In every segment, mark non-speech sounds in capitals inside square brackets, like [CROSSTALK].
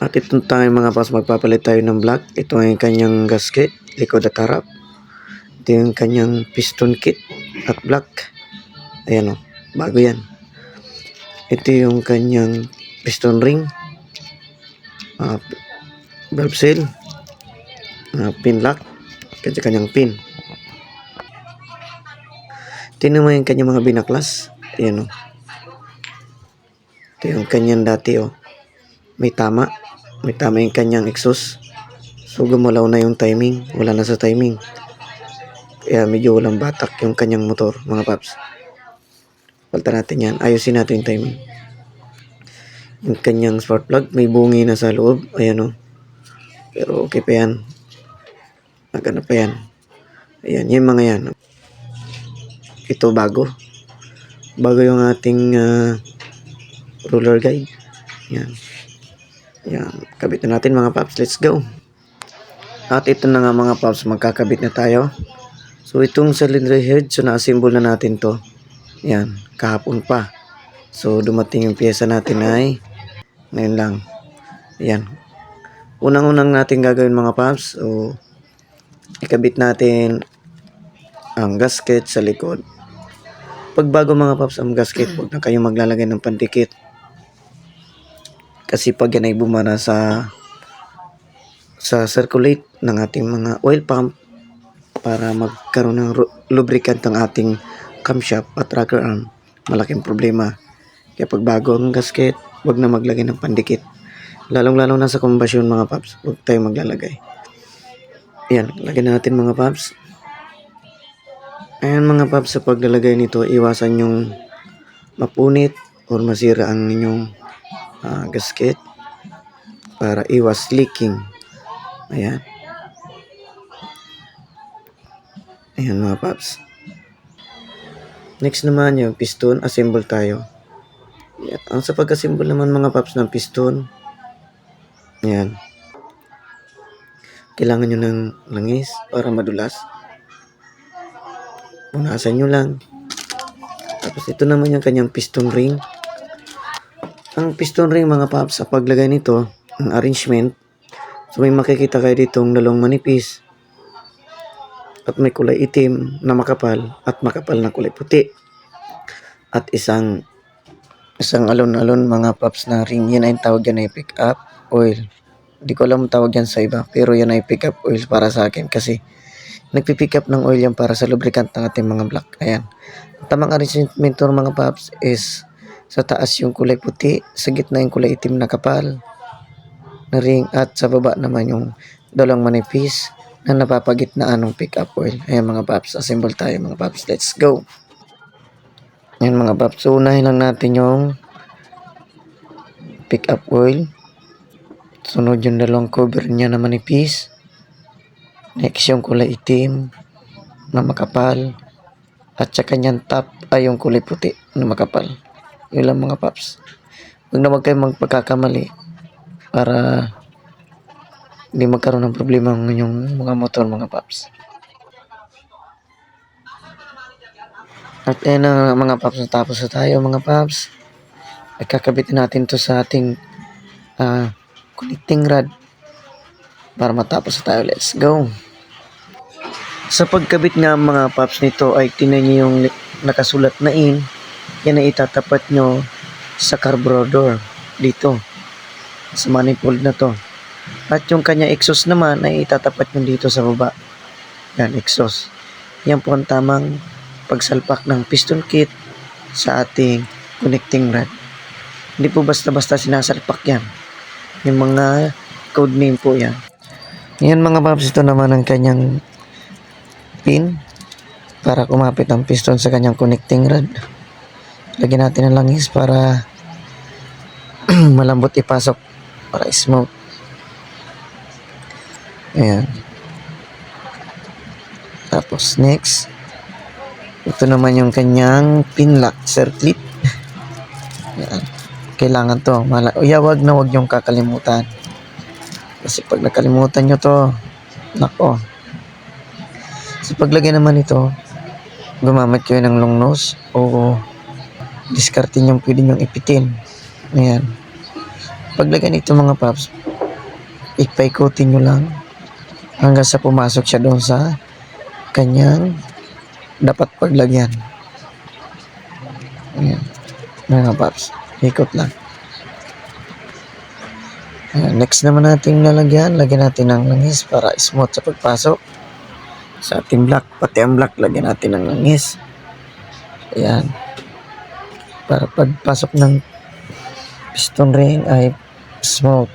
At itong tayo mga paps, magpapalit tayo ng block. Ito ay yung kanyang gasket, likod at harap. Ito yung kanyang piston kit at block. Ayan o, bago yan. Ito yung kanyang piston ring. Uh, valve seal. Uh, pin lock. Kanya kanyang pin. Tingnan mo yung kanyang mga binaklas. Ayan o. Ito yung kanyang dati o. May tama. May tama yung kanyang exhaust. So gumalaw na yung timing. Wala na sa timing. Kaya medyo walang batak yung kanyang motor mga paps. Palta natin yan. Ayusin natin yung timing. Yung kanyang spark plug. May bungi na sa loob. Ayan o. Pero okay pa yan. Maganda pa yan. Ayan. Yung mga yan. Ito bago. Bago yung ating ah, ruler guide. Yan. Yan. Kabit na natin mga paps. Let's go. At ito na nga mga paps. Magkakabit na tayo. So itong cylinder head. So na-assemble na natin to. Yan. Kahapon pa. So dumating yung pyesa natin ay ngayon lang. Yan. Unang-unang natin gagawin mga paps. So ikabit natin ang gasket sa likod. Pag bago mga paps ang gasket, huwag na kayo maglalagay ng pandikit. Kasi pag yan ay bumara sa sa circulate ng ating mga oil pump para magkaroon ng lubricant ng ating camshaft at rocker arm, malaking problema. Kaya pag bago ang gasket, huwag na maglagay ng pandikit. Lalong-lalo na sa combustion mga paps, huwag tayo maglalagay. Ayan, lagyan na natin mga paps. Ayan mga paps, sa paglalagay nito, iwasan yung mapunit or masira ang inyong ah, gasket para iwas leaking. Ayan. Ayan mga paps. Next naman yung piston, assemble tayo. Ayan. Ang sa pag-assemble naman mga paps ng piston, ayan. Kailangan nyo ng langis para madulas. Punasan nyo lang. Tapos ito naman yung kanyang piston ring. Ang piston ring mga paps, sa paglagay nito, ang arrangement, so may makikita kayo ditong dalawang manipis at may kulay itim na makapal at makapal na kulay puti. At isang isang alon-alon mga paps na ring, yan ay tawag yan ay pick up oil. Hindi ko alam ang tawag yan sa iba, pero yan ay pick up oil para sa akin kasi nagpipick up ng oil yan para sa lubricant ng ating mga block. Ayan. Ang tamang arrangement ng mga paps is sa taas yung kulay puti, sa gitna yung kulay itim na kapal na ring at sa baba naman yung dalawang manipis na napapagitnaan ng pick up oil. Ayan mga paps, assemble tayo mga paps. Let's go! Ayan mga paps, unahin lang natin yung pick up oil. Sunod yung dalawang cover niya na manipis. Next yung kulay itim na makapal. At sa kanyang top ay yung kulay puti na makapal. Yun lang mga paps. Huwag na huwag kayo magpagkakamali para hindi magkaroon ng problema ang inyong mga motor mga paps. At ayan na mga paps, natapos na tayo mga paps. Ay kakabitin natin to sa ating ah, connecting rod para matapos na tayo. Let's go! Sa pagkabit nga mga paps nito ay tinan nyo yung nakasulat na in. Yan ay itatapat nyo sa carburetor dito sa manifold na to. At yung kanya exhaust naman ay itatapat nyo dito sa baba. Yan, exhaust. Yan po ang tamang pagsalpak ng piston kit sa ating connecting rod. Hindi po basta-basta sinasalpak yan. Yung mga code name po yan. Yan mga paps, ito naman ang kanyang pin para kumapit ang piston sa kanyang connecting rod. Lagyan natin ng langis para [CLEARS THROAT] malambot ipasok para smooth. Ayan. Tapos next, ito naman yung kanyang pin lock circlip. Ayan. Kailangan to. Mala Uya, wag na wag yung kakalimutan. Kasi pag nakalimutan nyo to, nako. Sa paglagay naman ito, gumamit kayo ng long nose o discardin yung pwede nyong ipitin. Ayan. Paglagay nito mga paps, ipaikutin nyo lang hanggang sa pumasok siya doon sa kanyang dapat paglagyan. Ayan. Mga paps, ikot lang. Ayan. Next naman natin lalagyan, lagyan natin ng langis para smooth sa pagpasok sa ating block. Pati ang block, lagyan natin ng langis. Ayan. Para pagpasok ng piston ring ay smooth.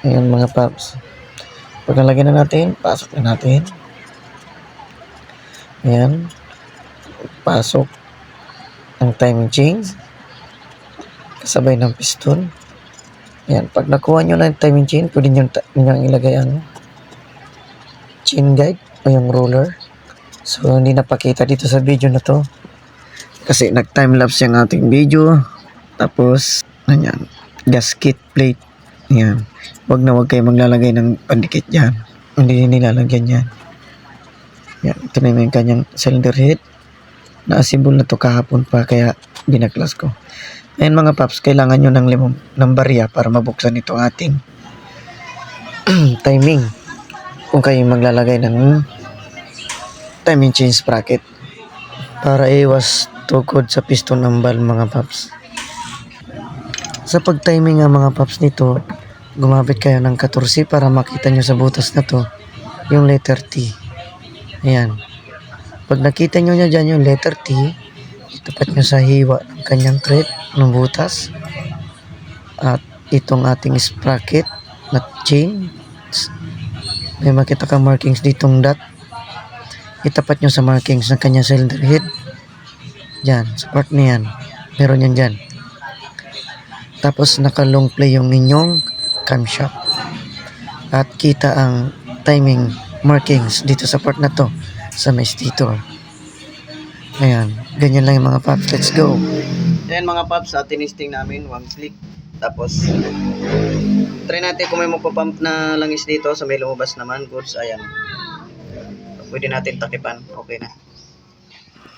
Ayan mga paps. Pag nalagyan na natin, pasok na natin. Ayan. Pasok ang timing chain. Kasabay ng piston. Ayan. Pag nakuha nyo na yung timing chain, pwede nyo, nyo ilagay ang chain guide o yung roller. So, hindi napakita dito sa video na to. Kasi nag-timelapse yung ating video. Tapos, ano yan, gasket plate. Yan. Huwag na huwag kayo maglalagay ng pandikit dyan. Hindi nilalagyan yan. Yan. Ito na yung kanyang cylinder head. Na-assemble na to kahapon pa kaya binaklas ko. Ayan mga paps, kailangan nyo ng limang ng barya para mabuksan itong ating [CLEARS THROAT] timing. Kung kayo maglalagay ng timing chain sprocket para iwas tukod sa piston valve mga paps. Sa pag-timing nga mga paps nito, gumamit kayo ng 14 para makita nyo sa butas na to yung letter T. Ayan. Pag nakita nyo niya dyan yung letter T, itapat nyo sa hiwa ng kanyang thread ng butas at itong ating sprocket na chain may makita ka markings ditong dot itapat nyo sa markings ng kanyang cylinder head dyan, sa part na yan. Meron yan dyan tapos naka long play yung inyong camshaft at kita ang timing markings dito sa part na to sa may stator ayan, ganyan lang yung mga paps let's go. Ayan mga paps, sa tinisting namin. One click. Tapos try natin kung may magpapump na langis dito. Sa may lumabas naman. Goods, ayan. Pwede natin takipan, okay na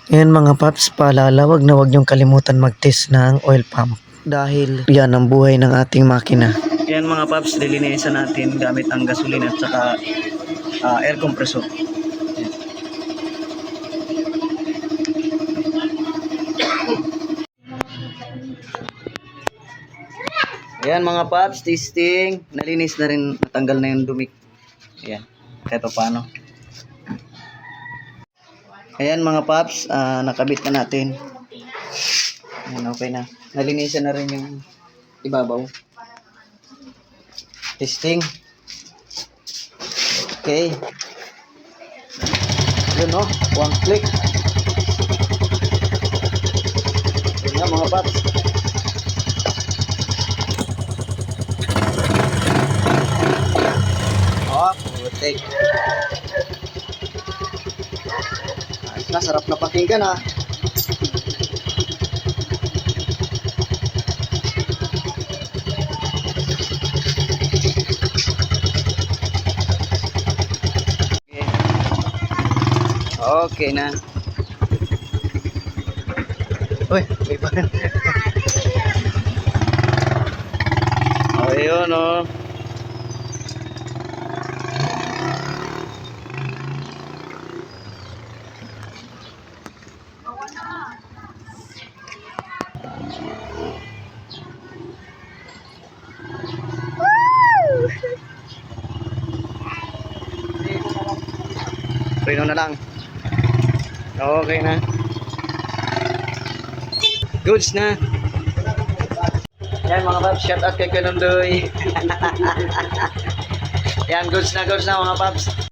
Ayan mga paps, paalala, wag na wag niyong kalimutan mag-test ng oil pump. Dahil yan ang buhay ng ating makina. Ayan mga paps, lilinisan natin gamit ang gasolina at saka ah, air compressor. Ayan mga paps, testing. Nalinis na rin, natanggal na yung dumi. Ayan, kahit pa paano. Ayan mga paps, ah, nakabit na natin. Ayan, okay na. Nalinisan na rin yung ibabaw. Testing. Okay. Yun no, one click. Yun nga mga paps. Oh, putik. Na, sarap na pakinggan ah. Okay na. Uy, may pa. [LAUGHS] oh, yun oh. Preno na lang. Okay na. Goods na. Yan mga paps, shout out kay Kanundoy. [LAUGHS] Yan, goods na, goods na mga paps.